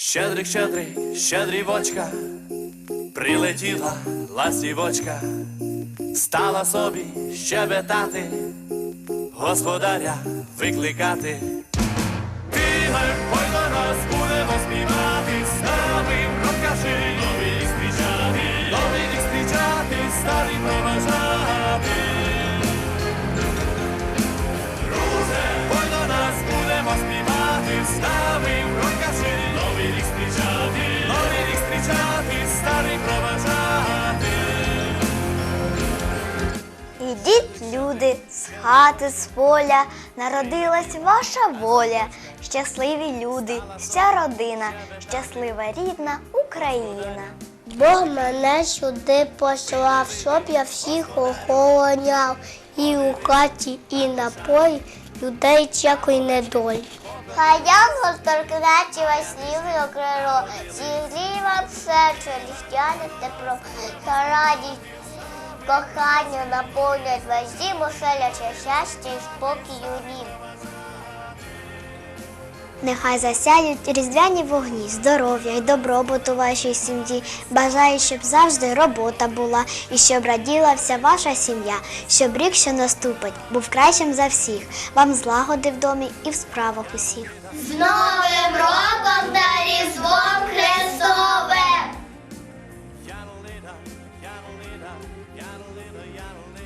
Щедрик, щедрий, щедрівочка, прилетіла ластівочка, стала собі щебетати, господаря викликати. Тигр, ой до нас будемо співати, старий розкажи, новий рік зустрічати, новий рік зустрічати, старий проважати. Друже, ой до нас будемо співати, старий Ідіть, люди, з хати, з поля, народилась ваша воля. Щасливі люди, вся родина, щаслива рідна Україна. Бог мене сюди послав, щоб я всіх охороняв. І у хаті, і на полі людей всякої недолі. Хай янгол торкнеться вас лівою крило, зігрій вам серце, лістяне тепло, та радість кохання наповнять вас дім, оселяче щастя і спокій у нім. Нехай засяють різдвяні вогні, здоров'я й добробут у вашій сім'ї. Бажаю, щоб завжди робота була і щоб раділа вся ваша сім'я, щоб рік, що наступить, був кращим за всіх. Вам злагоди в домі і в справах усіх. З Новим роком! Catalina, Catalina, Catalina,